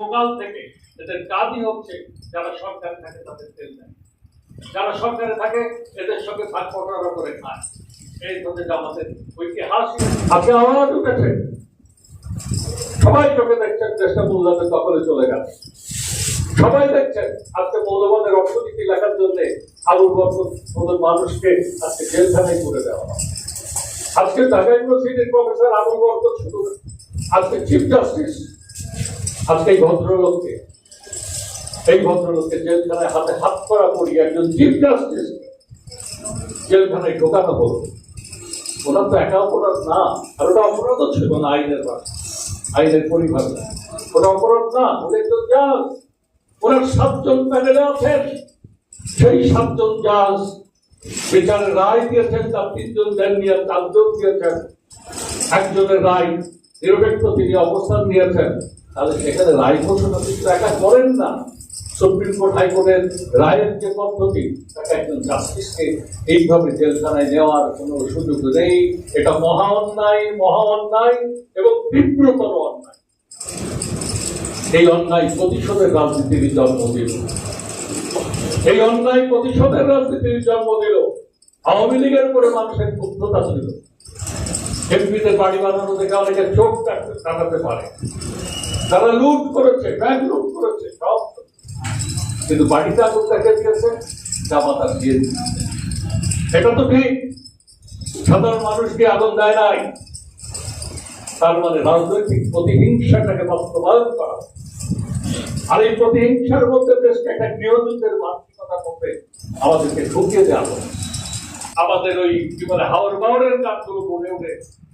সকাল থেকে, এদের কাজই হচ্ছে যারা সরকারে থাকে তাদের তেল দেয়। যারা সরকারে থাকে, এদের সঙ্গে ভাগ বটরা করে খায় এই হচ্ছে আমাদের ঐতিহাসিক আজকে আবার উঠেছে সবাই চোখে দেখছেন, দেশটা মূল্যায়নের দখলে চলে গেছে। সবাই দেখছেন, আজকে মৌলবাদের অর্থনীতি লেখার জন্য আলুর মতন মানুষকে আজকে জেলখানায় করে দেওয়া। আজকে ঢাকা ইউনিভার্সিটির প্রফেসর আবুল বর্তন শুধু আজকে চিফ জাস্টিস আজকে এই ভদ্রলোককে এই ভদ্রলোককে জেলখানায় হাতে হাত করা পড়িয়ে একজন চিফ জাস্টিস জেলখানায় ঢোকানো হলো? ওনার তো একা অপরাধ না, আর ওটা অপরাধও ছিল না আইনের আইনের পরিভাষা ওটা অপরাধ না উনি একজন জাজ ওনার সাতজন প্যানেলে আছেন, সেই সাতজন জাজ বিচারের রায় দিয়েছেন, তার তিনজন দেননি আর চারজন দিয়েছেন। একজনের রায় নিরপেক্ষ তিনি অবস্থান নিয়েছেন। তাহলে সেখানে রায় ঘোষণা কিন্তু একা করেন না সুপ্রিম কোর্ট হাইকোর্টের রায়ের যে পদ্ধতি তাকে একজন জাস্টিসকে এইভাবে জেলখানায় নেওয়ার কোনো সুযোগ নেই। এটা মহা অন্যায় মহা অন্যায় এবং তীব্রতর অন্যায়। এই অন্যায় প্রতিশোধের রাজনীতির জন্ম দিল। এই অন্যায় প্রতিশোধের রাজনীতির জন্ম দিল। আওয়ামী লীগের উপরে মানুষের ক্ষুব্ধতা ছিল। এমপিদের বাড়ি বানানো দেখে অনেকে চোখ কাটাতে পারে। তারা লুট করেছে ব্যাংক লুট করেছে, সব। কিন্তু বাড়িতে আগুন দেখে দিয়েছে, জামাতা দিয়ে দিয়েছে। এটা তো ঠিক। সাধারণ মানুষকে আগুন দেয় নাই? তার মানে রাজনৈতিক প্রতিহিংসাটাকে বাস্তবায়ন করা। আর এই প্রতিহিংসার মধ্যে দেশকে একটা গৃহযুদ্ধের মানসিকতা করতে আমাদেরকে ঢুকিয়ে দেওয়া হবে আমাদের ওই কি বলে হাওড় বাউরের কাজগুলো গড়ে উঠে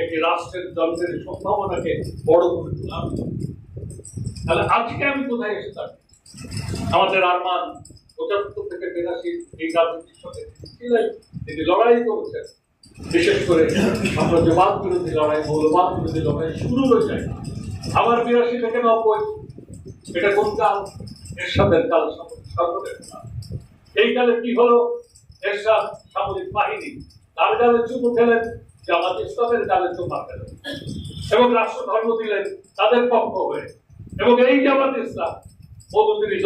একটি রাষ্ট্রের জন্মের সম্ভাবনাকে বড় করে তোলা। তাহলে আজকে আমি কোথায় এসে থাকি আমাদের আরমান পঁচাত্তর থেকে বিরাশি এই রাজনীতির সঙ্গে তিনি লড়াই করেছেন। বিশেষ করে সাম্রাজ্যবাদ বিরোধী লড়াই মৌলবাদ বিরোধী লড়াই শুরু হয়ে যায়। আবার বিরাশি থেকে নব্বই, এটা কোন কাল? কাল সর্বদের কাল। এই কালে কি হলো? এর এরশাদ সামরিক বাহিনী তার গালে চুমু খেলেন। জামাত ইসলামের গালে চুমা খেলেন এবং রাষ্ট্র ধর্ম দিলেন তাদের পক্ষ হয়ে। এবং এই জামাত ইসলাম মধুগিরি